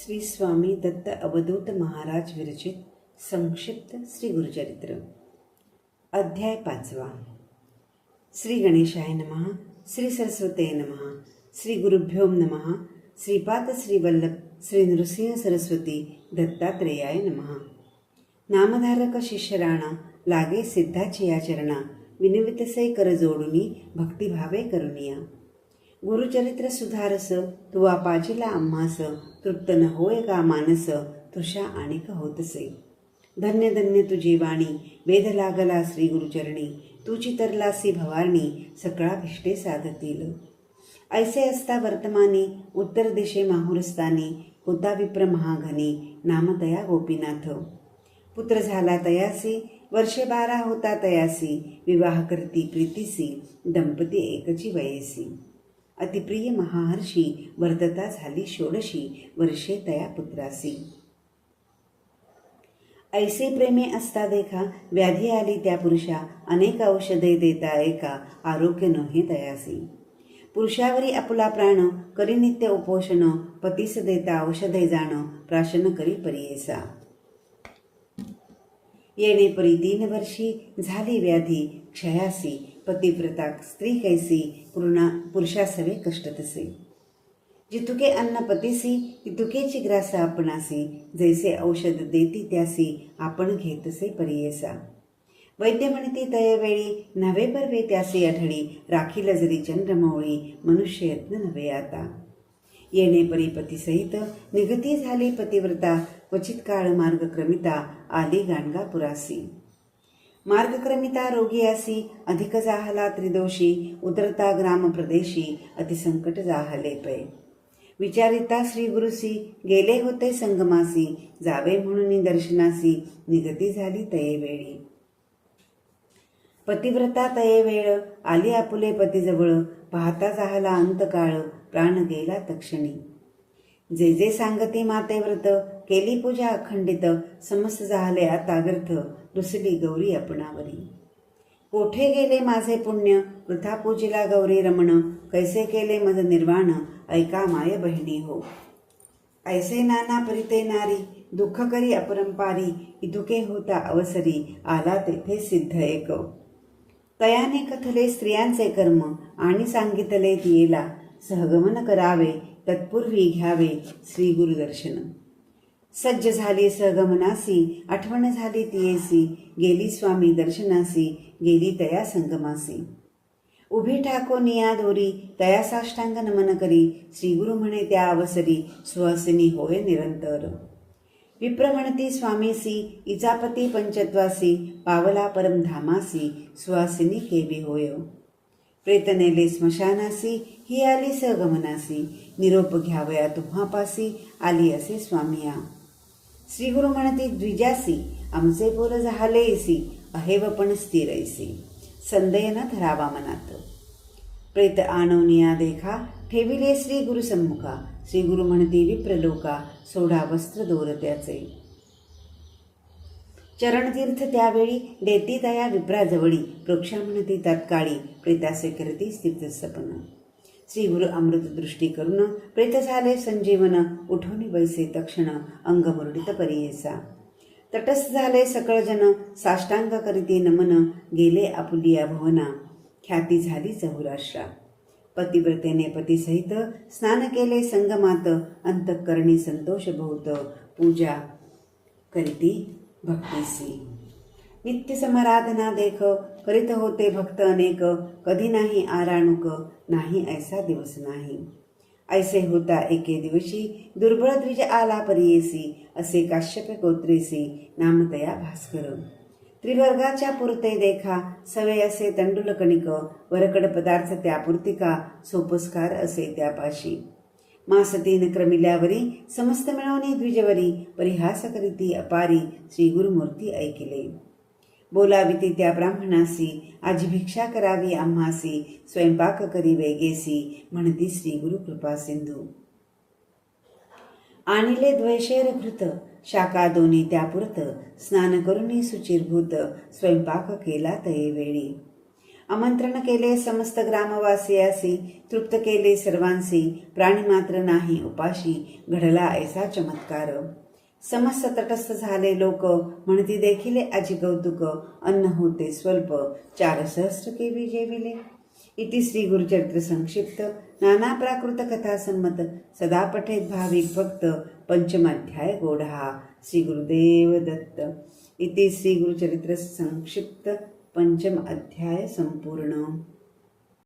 श्री स्वामी दत्त अवधूत महाराज विरचित संक्षिप्त श्री गुरुचरित्र. अध्याय पाचवा. श्री गणेशाय नमः श्री सरस्वते नमः श्री गुरुभ्यो नमः श्रीपाद श्री वल्लभ श्री नृसिंह सरस्वती दत्तात्रेयाय नमः. नामधारक शिष्यराणा लागे सिद्धाची या चरणा विनवितसे कर जोडुनी भक्तिभावे करुनिया. गुरुचरित्र सुधारस तुवा पाजिला आम्हास तृप्त न होय का मानस तुषा आणिक होतसे धन्य धन्य तुझी वाणी वेद लागला श्री गुरुचरणी तुची तरलासी भवारणी सकळा भिष्टे साधतील. ऐसे असता वर्तमाने उत्तर दिशे माहुरस्तानी होता विप्र महाघनी नामतया गोपीनाथ. पुत्र झाला तयासी वर्षे बारा होता तयासी विवाह करती प्रीतीसी दंपती एकची वयसी अतिप्रिय महाहर्षी वर्तता झाली षोडशी वर्षे तया पुत्रासी. ऐसे प्रेमे असता देखा व्याधी आली त्या पुरुषा अनेक औषधे देता एका आरोग्य नव्हे तयासी. पुरुषावरी आपला प्राण करी नित्य उपोषण पतीस देता औषधे जाण प्राशन करी परियेसा. येणे परी तीन वर्षी झाली व्याधी क्षयासी पतिव्रता स्त्री कैसी पूर्णा पुरुषासवे कष्ट तसे जितुके अन्न पतीसी तितुकेची ग्रास आपणासी जैसे औषध देती त्यासी आपण घेतसे परियेसा. वैद्य म्हणती तयवेळी नव्हे परवे त्यासी आढळी राखील जरी चंद्रमौळी मनुष्य यत्न नव्हे आता. येणे परीपतीसहित निगती झाली पतिव्रता क्वचित काळ मार्ग क्रमिता आली गाणगापुरासी मार्गक्रमिता रोगी असी अधिक जाहला त्रिदोषी उदरता ग्राम प्रदेशी अतिसंकट जाहले पै. विचारिता श्री गुरुसी गेले होते संगमासी जावे म्हणून दर्शनासी निगती झाली तये वेळी. पतिव्रता तये वेळ आली आपुले पतीजवळ पाहता जाहला अंतकाळ प्राण गेला तक्षणी. जे जे सांगती माते व्रत केली पूजा अखंडित समस्त झाले आता व्यर्थ. दुसरी गौरी आपणावरी कोठे गेले माझे पुण्य? वृथा पूजिला गौरी रमण. कैसे केले मज निर्वाण? ऐका माय बहिणी हो. ऐसे नाना परिते नारी दुःख करी अपरंपारी इदुके होता अवसरी आला तेथे सिद्ध एक. तयाने कथले स्त्रियांचे कर्म आणि सांगितले तियेला सहगमन करावे तत्पूर्वी घ्यावे श्री गुरुदर्शन. सज्ज झाली सहगमनासी आठवण झाली तियेसी गेली स्वामी दर्शनासी गेली तया संगमासी. उभी ठाको निया दोरी तया साष्टांग नमन करी श्री गुरु म्हणे त्या अवसरी सुहसिनी होय निरंतर. विप्र म्हणती स्वामीसी इजापती पंचत्वासी पावला परमधामासी सुहासिनी केवी होय. प्रेतनेले स्मशानासी ही आली सगमनासी. निरोप घ्यावया तुम्हापासी आली असे स्वामिया. श्री गुरु म्हणती द्विजासी आमचे बोल झालेसी अहेव पण स्थिर ऐसी संदयन धरावा मनात. प्रेत आणवनिया देखा ठेविले श्री गुरु सम्मुखा. श्री गुरु म्हणती विप्रलोका सोडा वस्त्र दोरत्याचे. चरणतीर्थ त्यावेळी देती तया विप्राजवळी. प्रोक्षा म्हणती तात्काळी प्रेतासे करती स्थित श्री गुरु अमृत दृष्टी करून प्रेत झाले संजीवन उठवणी बैसे तक्षण अंग मुरडित परियेसा. तटस्थ झाले सकळजन साष्टांग करीती नमन गेले आपुलिया भुवना. ख्याती झाली चहुराश्रा. पतिव्रतेने पतीसहित स्नान केले संगमात अंतकरणी संतोष बहुत पूजा करीती भक्तीसी. नित्य समराधना देख करीत होते भक्त अनेक. कधी नाही आराणुक नाही ऐसा दिवस नाही. ऐसे होता एके दिवशी दुर्बळ द्विज आला परियेसी असे काश्यप गोत्रेसी नामतया भास्कर. त्रिवर्गाच्या पुरते देखा सवे असे तंडुल कणिक वरकड पदार्थ त्या पुर्तिका सोपस्कार असे त्यापाशी मास तीन क्रमिल्यावरी समस्त मिळवणी द्विजवरी परिहास करीती अपारी श्री गुरुमूर्ती ऐकिले. बोलाविती त्या ब्राह्मणासी आजी भिक्षा करावी आम्हासी स्वयंपाक करी वेगेसी म्हणती श्री गुरु कृपा सिंधू आणिले द्वैशेर घृत शाखा दोन्ही त्यापुरत स्नान करुनी सुचिरभूत स्वयंपाक केला तये वेळी आमंत्रण केले समस्त ग्रामवासियासी तृप्त केले सर्वांसी प्राणी मात्र नाही उपाशी घडला ऐसा चमत्कार समस्त तटस्थ झाले लोक. म्हणती देखील आजी कौतुक अन्न होते स्वल्प चार सहस्र केवी जेविले. इति श्री गुरुचरित्र संक्षिप्त. नाना प्राकृत कथा संमत सदा पठेत भाविक भक्त पंचमाध्याय गोढा श्री गुरुदेव दत्त. इति श्री गुरुचरित्र संक्षिप्त पंचम अध्याय संपूर्ण.